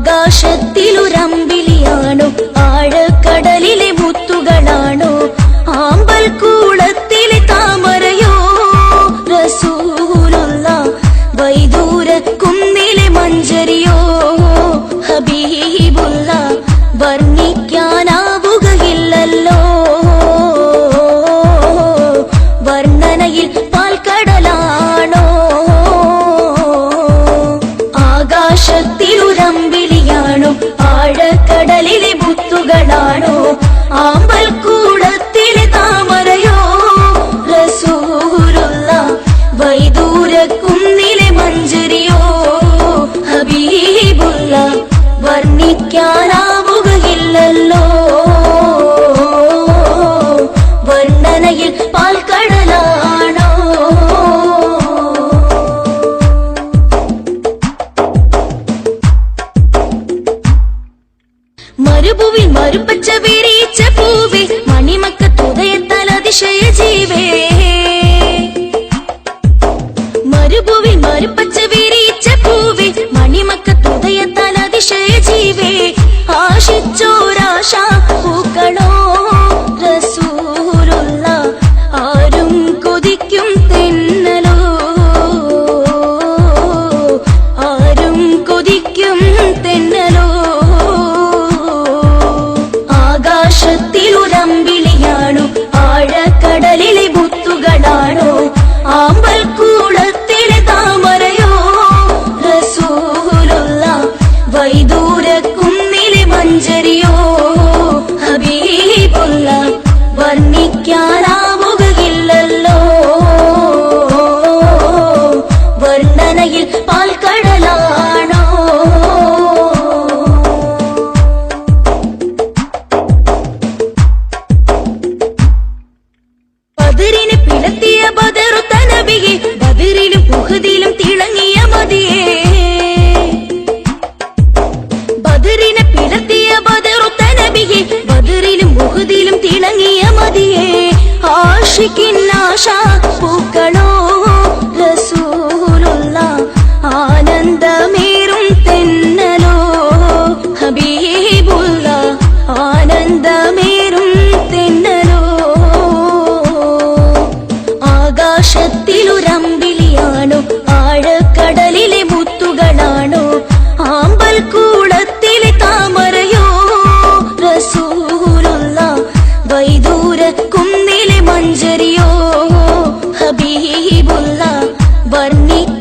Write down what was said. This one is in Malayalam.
ആകാശത്തിലുരമ്പിളിയാണോ ആഴക്കടലിലെ മുത്തുകളാണോ? ആമ്പൽ കൂളത്തിലെ താമരയോ? റസൂലുള്ള വൈദൂര കുന്നിലെ മഞ്ചരിയോ? ഹബീബുള്ള വർണിക്കാനാവുകയില്ലല്ലോ വർണിക്കാനാവുകയില്ലല്ലോ വർണനയിൽ പാൽക്കടലാണോ? മരുഭൂവിൽ മരുപ്പച്ച വിരിയിച്ച പൂവേ മണിമക്ക തുതയത്താൽ അതിശയ ജീവേ. മരുഭൂവിൽ മരുപ്പച്ച വിരിയിച്ച പൂവേ മണിമക്ക ജീവേ ആരും ആരും ആകാശത്തിലുരമ്പിളിയാണോ ആഴക്കടലിലെ മുത്തുകളാണോ. ആമ്പൽ ആഷിക്കിന്നാശ പൂക്കളോ റസൂലുള്ള ആനന്ദമേറും തെന്നലോ ഹബീബുള്ള ആനന്ദമേറും തെന്നലോ. ആകാശത്തിലുരമ്പിളിയാണോ ആഴക്കടലിലെ വൈദൂര കുന്നിലെ മഞ്ചരിയോ ഹബീബുള്ള വർണിക്കാനാവുകയില്ലല്ലോ